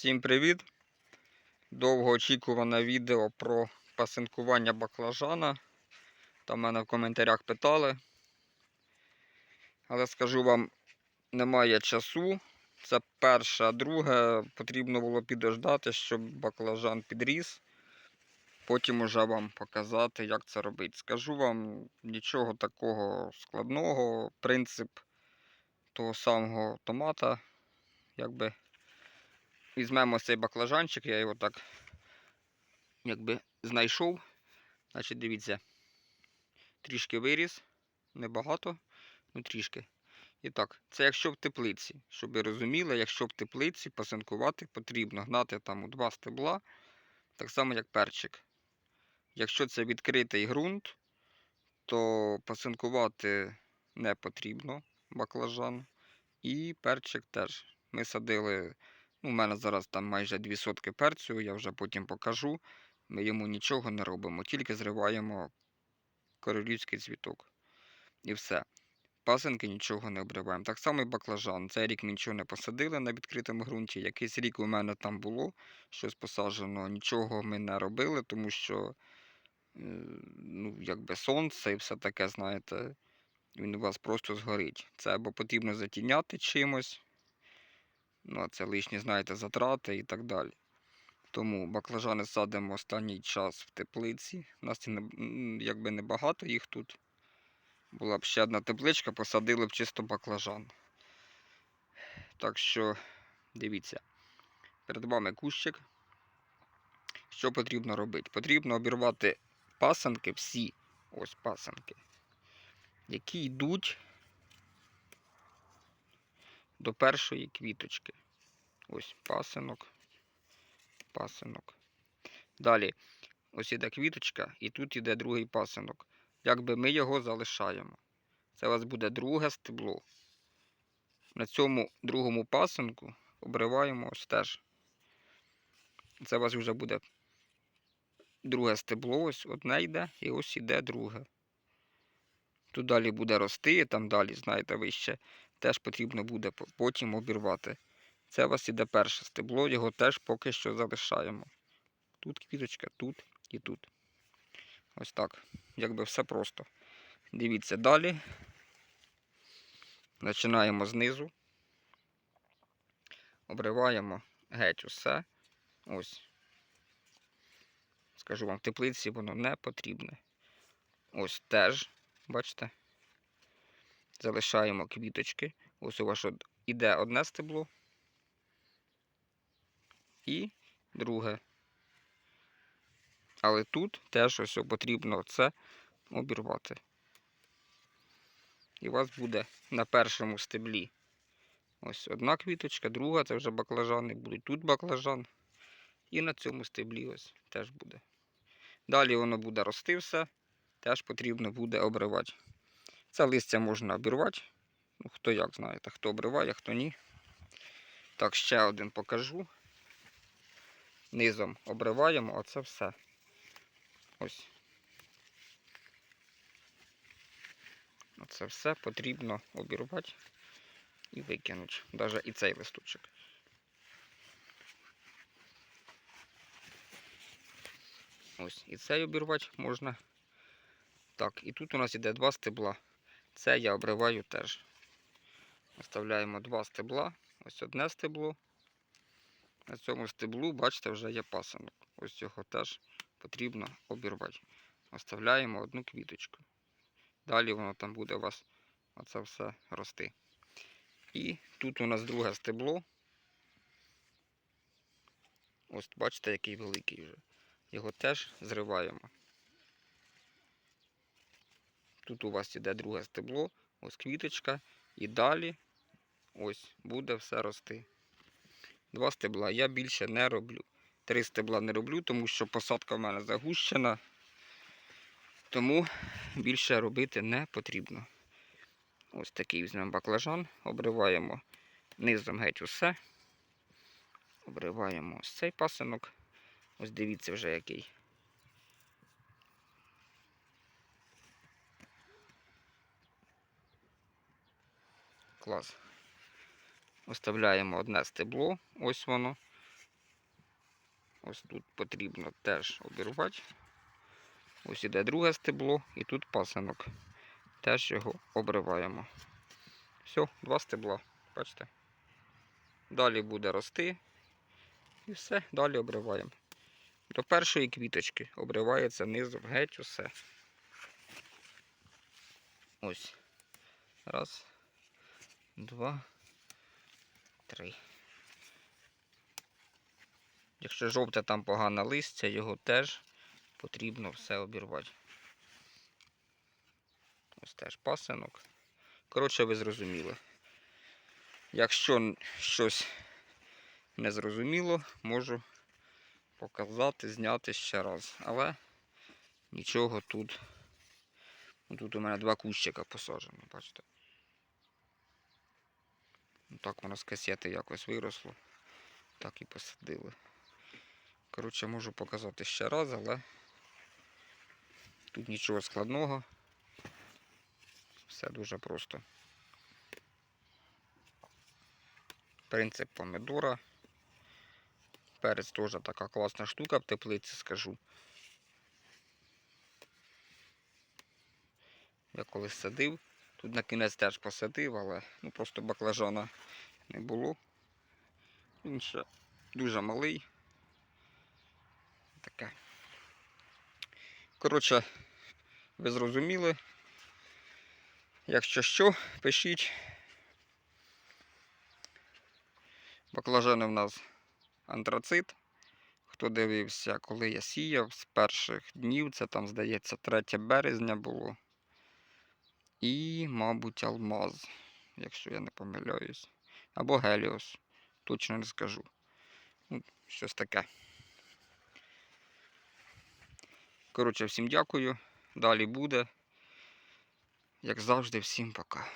Всім привіт! Довгоочікуване відео про пасинкування баклажана. Там мене в коментарях питали. Але скажу вам, немає часу. Це перше, а друге, потрібно було підождати, щоб баклажан підріс. Потім уже вам показати, як це робити. Скажу вам нічого такого складного. Принцип того самого томата, якби візьмемо цей баклажанчик, я його так якби знайшов. Значить, дивіться, трішки виріс, небагато, ну трішки. І так, це якщо в теплиці, щоб ви розуміли, якщо в теплиці пасинкувати потрібно гнати там у два стебла, так само як перчик. Якщо це відкритий ґрунт, то пасинкувати не потрібно баклажан. І перчик теж. Ми садили У мене зараз там майже дві сотки перцю, я вже потім покажу. Ми йому нічого не робимо, тільки зриваємо королівський цвіток. І все. Пасенки нічого не обриваємо. Так само і баклажан. Цей рік ми нічого не посадили на відкритому ґрунті. Якийсь рік у мене там було щось посаджено, нічого ми не робили, тому що е, ну, якби сонце і все таке, знаєте, він у вас просто згорить. Це або потрібно затіняти чимось. Ну, а це лишні, знаєте, затрати і так далі. Тому баклажани садимо останній час в теплиці. У нас якби небагато їх тут. Була б ще одна тепличка, посадили б чисто баклажан. Так що, дивіться, перед вами кущик. Що потрібно робити? Потрібно обірвати пасанки всі, ось пасанки, які йдуть до першої квіточки. Ось пасинок, пасинок. Далі, ось іде квіточка, і тут іде другий пасинок. Якби ми його залишаємо. Це у вас буде друге стебло. На цьому другому пасинку обриваємо ось теж. Це у вас вже буде друге стебло, ось одне йде, і ось іде друге. Тут далі буде рости, там далі, знаєте, вище теж потрібно буде потім обірвати. Це у вас іде перше стебло, його теж поки що залишаємо. Тут квіточка, тут і тут. Ось так. Якби все просто. Дивіться далі. Починаємо знизу. Обриваємо геть усе. Ось. Скажу вам, в теплиці воно не потрібне. Ось теж, бачите? Залишаємо квіточки. Ось у вас іде одне стебло і друге. Але тут теж ось потрібно це обірвати. І у вас буде на першому стеблі ось одна квіточка, друга це вже баклажани будуть. Тут баклажан. І на цьому стеблі ось теж буде. Далі воно буде рости все, теж потрібно буде обривати. Це листя можна обірвати. Ну, хто як знаєте, хто обриває, хто ні. Так, ще один покажу. Низом обриваємо, оце все. Ось. Оце все потрібно обірвати і викинути. Навіть і цей листочок. Ось, і цей обірвати можна. Так, і тут у нас іде два стебла. Це я обриваю теж. Оставляємо два стебла. Ось одне стебло. На цьому стеблу, бачите, вже є пасанок. Ось його теж потрібно обірвати. Оставляємо одну квіточку. Далі воно там буде у вас оце все рости. І тут у нас друге стебло. Ось бачите, який великий вже. Його теж зриваємо. Тут у вас іде друге стебло, ось квіточка, і далі ось буде все рости. Два стебла я більше не роблю. Три стебла не роблю, тому що посадка в мене загущена. Тому більше робити не потрібно. Ось такий візьмемо баклажан, обриваємо низом геть усе. Обриваємо ось цей пасинок. Ось дивіться вже який. Клас. Оставляємо одне стебло, ось воно. Ось тут потрібно теж обірвати. Ось іде друге стебло і тут пасинок. Теж його обриваємо. Все, два стебла. Бачите? Далі буде рости. І все, далі обриваємо. До першої квіточки обривається низом геть усе. Ось. Раз, два, три. Якщо жовте там погане листя, його теж потрібно все обірвати. Ось теж пасинок. Коротше, ви зрозуміли. Якщо щось не зрозуміло, можу показати, зняти ще раз. Але нічого тут. Тут у мене два кущика посаджені, бачите. Ну, Так воно з касети якось виросло. Так і посадили. Коротше, можу показати ще раз, але тут нічого складного. Все дуже просто. Принцип помидора. Перець теж така класна штука в теплиці, скажу. Я колись садив. Тут на кінець теж посадив, але ну, просто баклажана не було. Він ще дуже малий. Таке. Коротше, ви зрозуміли. Якщо що, пишіть. Баклажани в нас антрацит. Хто дивився, коли я сіяв з перших днів, це там, здається, 3 березня було. І, мабуть, алмаз, якщо я не помиляюсь. Або Геліос. Точно не скажу. Ну, щось таке. Коротше, всім дякую. Далі буде. Як завжди, всім пока.